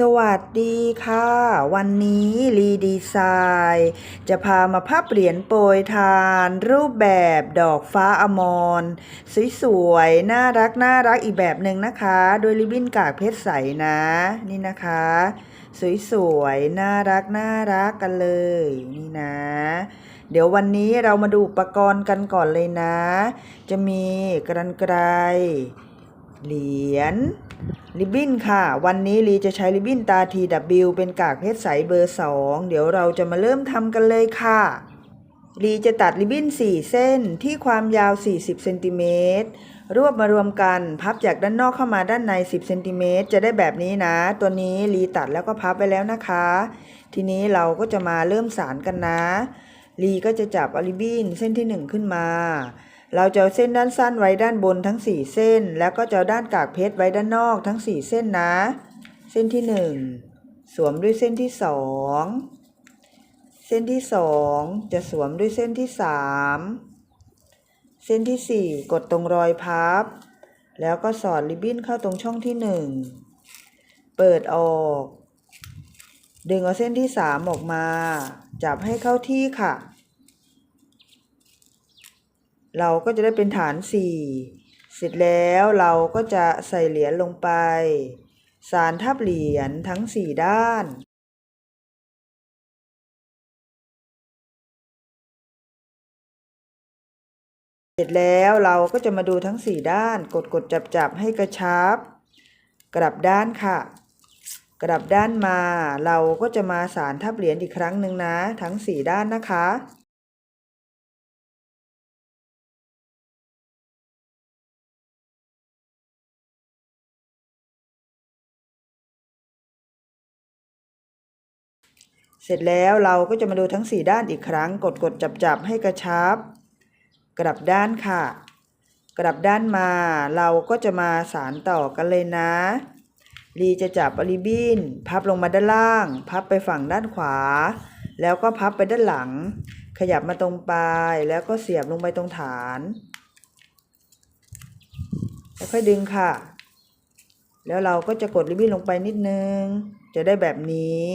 สวัสดีค่ะ วันนี้รีดีไซน์จะพามาพับเหรียญโปรยทาน รูปแบบดอกฟ้าอมรสวยๆ น่ารักน่ารักอีกแบบหนึ่งนะคะ โดยริบบิ้นกากเพชรใสนะ นี่นะคะ สวยๆ น่ารักน่ารักกันเลย นี่นะ เดี๋ยววันนี้เรามาดูอุปกรณ์กันก่อนเลยนะ จะมีกรรไกรเหรียญ ริบบิ้นค่ะ วันนี้ลีจะใช้ริบบิ้นตา TW เป็นกากเพชรใสเบอร์ 2 เดี๋ยวเราจะมาเริ่มทำกันเลยค่ะ ลีจะตัดริบบิ้น 4 เส้นที่ความยาว 40เซนติเมตรรวบมารวมกันพับจากด้านนอกเข้ามาด้านใน 10เซนติเมตรจะได้แบบนี้นะ ตัวนี้ลีตัดแล้วก็พับไปแล้วนะคะ ทีนี้เราก็จะมาเริ่มสารกันนะลีก็จะจับอริบบิ้นเส้นที่ 1 ขึ้นมา เราจะเส้นด้านสั้นไว้ด้านบนทั้ง 4 เส้น แล้วก็จะด้านกากเพชรไว้ด้านนอกทั้ง 4 เส้นนะ เส้นที่ 1 สวมด้วยเส้นที่ 2 เส้นที่ 2 จะสวมด้วยเส้นที่ 3 เส้นที่ 4 กดตรงรอยพับ แล้วก็สอดริบบิ้นเข้าตรงช่องที่ 1 เปิดออก ดึงเอาเส้นที่ 3 ออกมา จับให้เข้าที่ค่ะ เราก็จะได้เป็นฐาน 4 เสร็จแล้วเราก็จะใส่เหรียญลงไป สารทับเหรียญทั้ง 4 ด้านเสร็จแล้วเราก็จะมาดูทั้ง 4 ด้านกดกดจับจับให้กระชับ กลับด้านค่ะ กลับด้านมาเราก็จะมาสารทับเหรียญอีกครั้งหนึ่งนะ ทั้ง 4 ด้านนะคะ เสร็จแล้วเราก็จะมาดูทั้ง 4 ด้านอีกครั้ง กดกดจับจับให้กระชับ กลับด้านค่ะ กลับด้านมาเราก็จะมาสารต่อกันเลยนะลีจะจับอริบบินพับลงมาด้านล่าง พับไปฝั่งด้านขวา แล้วก็พับไปด้านหลัง ขยับมาตรงปลายแล้วก็เสียบลงไปตรงฐานแล้วค่อยดึงค่ะ แล้วเราก็จะกดริบบิ้นลงไปนิดนึง จะได้แบบนี้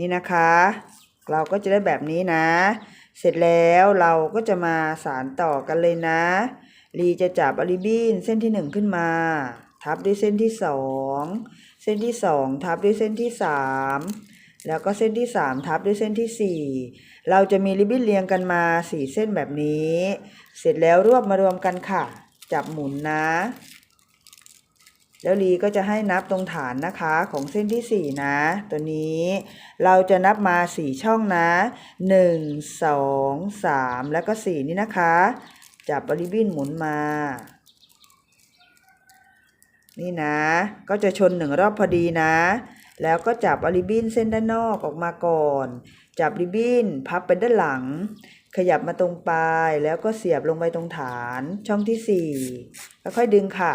นี่นะคะ เราก็จะได้แบบนี้นะ เสร็จแล้วเราก็จะมาสารต่อกันเลยนะลีจะจับอริบบินเส้นที่หนึ่งขึ้นมา ทับด้วยเส้นที่สองเส้นที่สองทับด้วยเส้นที่สามแล้วก็เส้นที่สามทับด้วยเส้นที่สี่เราจะมีริบบิ้นเรียงกันมาสี่เส้นแบบนี้ เสร็จแล้วรวบมารวมกันค่ะ จับหมุนนะ แล้วลีก็จะให้นับตรงฐานนะคะของเส้นที่ 4 นะ ตัวนี้ เราจะนับมา 4 ช่องนะ 1 2 3 แล้วก็ 4 นี่นะคะ จับบริบินหมุนมา นี่นะ ก็จะชนหนึ่งรอบพอดีนะ แล้วก็จับอริบบินเส้นด้านนอกออกมาก่อน จับริบบินพับไปด้านหลัง ขยับมาตรงปลายแล้วก็เสียบลงไปตรงฐานช่องที่4แล้วค่อยดึงค่ะ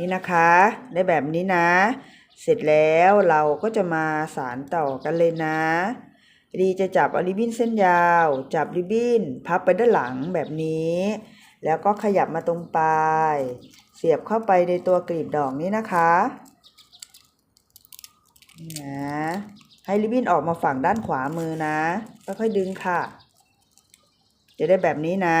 นี่นะคะได้แบบนี้นะ เสร็จแล้วเราก็จะมาสารต่อกันเลยนะ ดีจะจับเอาริบบิ้นเส้นยาว จับริบบิ้นพับไปด้านหลังแบบนี้ แล้วก็ขยับมาตรงปลาย เสียบเข้าไปในตัวกลีบดอกนี้นะคะนี่นะให้ริบบิ้นออกมาฝั่งด้านขวามือนะค่อยๆดึงค่ะ จะได้แบบนี้นะ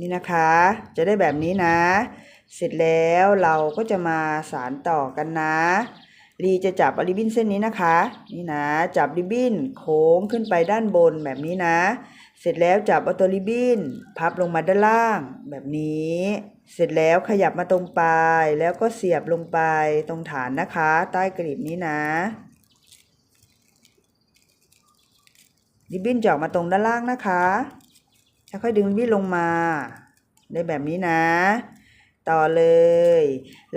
นี่นะคะ จะได้แบบนี้นะ เสร็จแล้วเราก็จะมาสารต่อกันนะลีจะจับเอาริบบิ้นเส้นนี้นะคะ นี่นะ จับริบบิ้นโค้งขึ้นไปด้านบนแบบนี้นะ เสร็จแล้วจับเอาตัวริบบิ้นพับลงมาด้านล่างแบบนี้ เสร็จแล้วขยับมาตรงปลายแล้วก็เสียบลงไปตรงฐานนะคะ ใต้กลีบนี้นะริบบิ้นจะออกมาตรงด้านล่างนะคะ ค่อยๆดึงริบบิ้นลงมาได้แบบนี้นะ ต่อเลย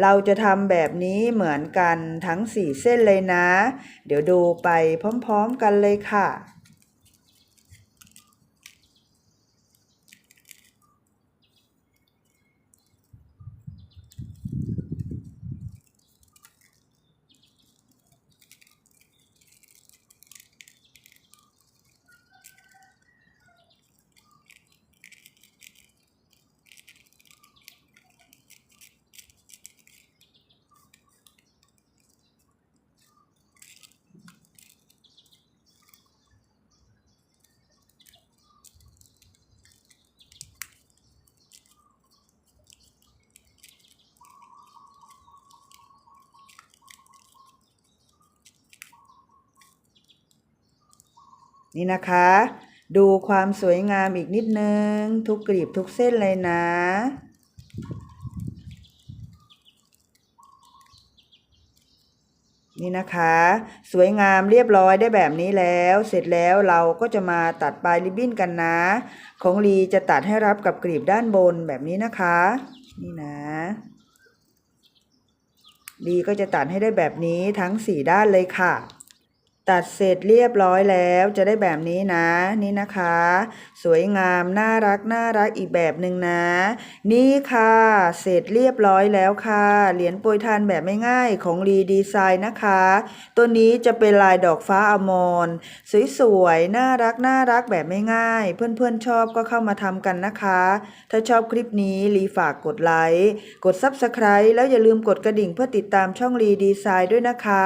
เราจะทำแบบนี้เหมือนกันทั้งสี่เส้นเลยนะ เดี๋ยวดูไปพร้อมๆกันเลยค่ะ นี่นะคะ ดูความสวยงามอีกนิดนึง ทุกกลีบทุกเส้นเลยนะ นี่นะคะ สวยงามเรียบร้อยได้แบบนี้แล้ว เสร็จแล้วเราก็จะมาตัดปลายริบบิ้นกันนะ ของลีจะตัดให้รับกับกลีบด้านบนแบบนี้นะคะ นี่นะลีก็จะตัดให้ได้แบบนี้ทั้งสี่ด้านเลยค่ะ ตัดเสร็จเรียบร้อยแล้วจะได้แบบนี้นะ นี่นะคะ สวยงามน่ารักน่ารักอีกแบบหนึ่งนะ นี่ค่ะ เสร็จเรียบร้อยแล้วค่ะ เหรียญโปรยทานแบบไม่ง่ายของรีดีไซน์นะคะ ตัวนี้จะเป็นลายดอกฟ้าอมรสวยๆน่ารักน่ารักแบบไม่ง่าย เพื่อนๆชอบก็เข้ามาทำกันนะคะ ถ้าชอบคลิปนี้รีฝากกดไลค์กด Subscribe แล้วอย่าลืมกดกระดิ่งเพื่อติดตามช่องรีดีไซน์ด้วยนะคะ